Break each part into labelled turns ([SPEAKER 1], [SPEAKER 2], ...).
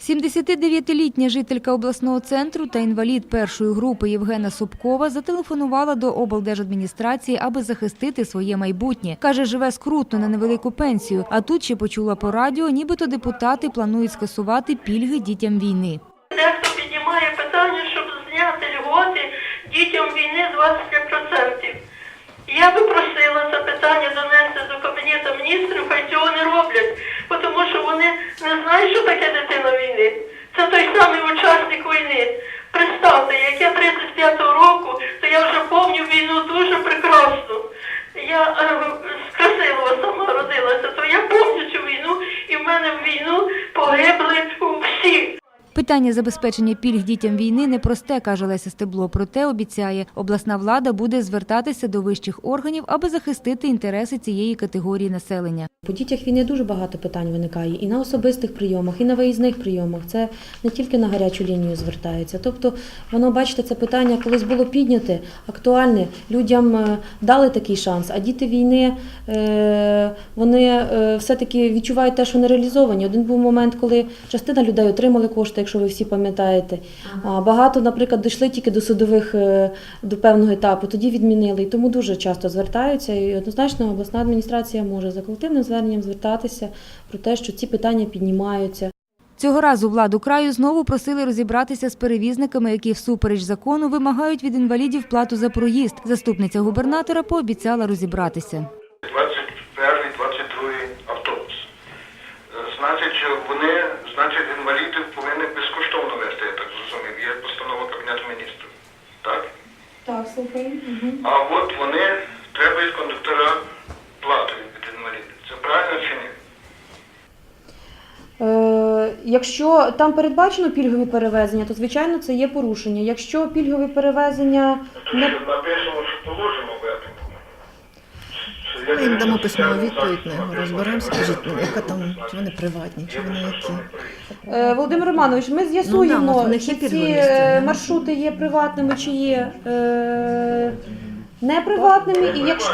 [SPEAKER 1] 79-літня жителька обласного центру та інвалід першої групи Євгена Собкова зателефонувала до облдержадміністрації, аби захистити своє майбутнє. Каже, живе скрутно на невелику пенсію, а тут ще почула по радіо, нібито депутати планують скасувати пільги дітям війни.
[SPEAKER 2] Дехто піднімає питання, щоб зняти льготи дітям війни 25%. Я би просила це питання донести до Кабінету міністрів, хай цього не роблять, бо не знаю, що таке дитина війни. Це той самий учасник війни. Представте, як я 35-го року, то я вже помню війну дуже прекрасно. Я е, з Красилова сама родилася, то я помню цю війну, і в мене в війну погибли всі.
[SPEAKER 1] Питання забезпечення пільг дітям війни непросте, каже Леся Стебло. Проте обіцяє, обласна влада буде звертатися до вищих органів, аби захистити інтереси цієї категорії населення.
[SPEAKER 3] По дітях війни дуже багато питань виникає і на особистих прийомах, і на виїзних прийомах. Це не тільки на гарячу лінію звертається. Тобто, воно, бачите, це питання колись було підняте, актуальне. Людям е, дали такий шанс, а діти війни е, вони е, все-таки відчувають те, що не реалізовані. Один був момент, коли частина людей отримали кошти, якщо ви всі пам'ятаєте. Багато, наприклад, дійшли тільки до судових е, до певного етапу, тоді відмінили. І тому дуже часто звертаються. І однозначно обласна адміністрація може за колективним зверненням звертатися про те, що ці питання піднімаються.
[SPEAKER 1] Цього разу владу краю знову просили розібратися з перевізниками, які всупереч закону вимагають від інвалідів плату за проїзд. Заступниця губернатора пообіцяла розібратися.
[SPEAKER 4] 21 22 автобус. Е, Значить, що вони, значить, інвалідів повинні безкоштовно вести, я так зрозумів. Є постанова Кабінету міністрів. Так?
[SPEAKER 3] Так, слухаю.
[SPEAKER 4] А от вони треба із кондуктора плату від інвалідів. Це правильно чи ні?
[SPEAKER 3] Е, якщо там передбачено пільгові перевезення, то звичайно це є порушення. Якщо пільгові перевезення не
[SPEAKER 4] що написано, що. Що
[SPEAKER 5] Ми їм дамо письмову відповідь на його розберемо. Скажіть, ну, яка там, чи вони приватні, чи вони які.
[SPEAKER 3] Е, Володимир Романович, ми з'ясуємо,
[SPEAKER 5] Ну, да, в них
[SPEAKER 3] чи ці е,
[SPEAKER 5] місця,
[SPEAKER 3] маршрути є приватними, чи є е, неприватними. І якщо,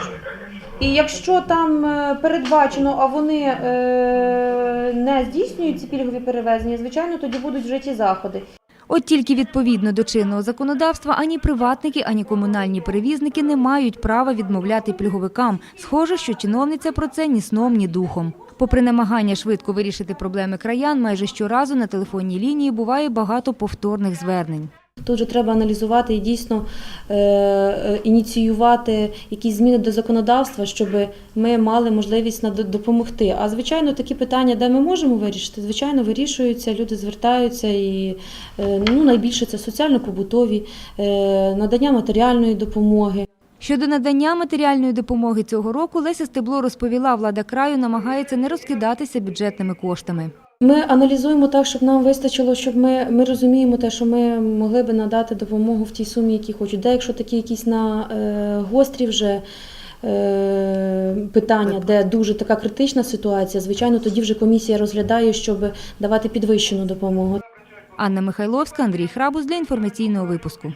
[SPEAKER 3] і якщо там е, передбачено, а вони е, не здійснюють ці пільгові перевезення, звичайно, тоді будуть вжиті заходи.
[SPEAKER 1] От тільки відповідно до чинного законодавства ані приватники, ані комунальні перевізники не мають права відмовляти пільговикам. Схоже, що чиновниця про це ні сном, ні духом. Попри намагання швидко вирішити проблеми краян, майже щоразу на телефонній лінії буває багато повторних звернень.
[SPEAKER 3] Тут же треба аналізувати і дійсно е, е, ініціювати якісь зміни до законодавства, щоб ми мали можливість допомогти. А звичайно, такі питання, де ми можемо вирішити, звичайно, вирішуються, люди звертаються і е, ну, найбільше це соціально-побутові, надання матеріальної допомоги.
[SPEAKER 1] Щодо надання матеріальної допомоги цього року, Леся Стебло розповіла, влада краю намагається не розкидатися бюджетними коштами.
[SPEAKER 3] Ми аналізуємо так, щоб нам вистачило, щоб ми, ми розуміємо те, що ми могли би надати допомогу в тій сумі, які хочуть. Де якщо такі якісь на е, гострі вже е, питання, де дуже така критична ситуація, звичайно, тоді вже комісія розглядає, щоб давати підвищену допомогу.
[SPEAKER 1] Анна Михайловська, Андрій Храбус для інформаційного випуску.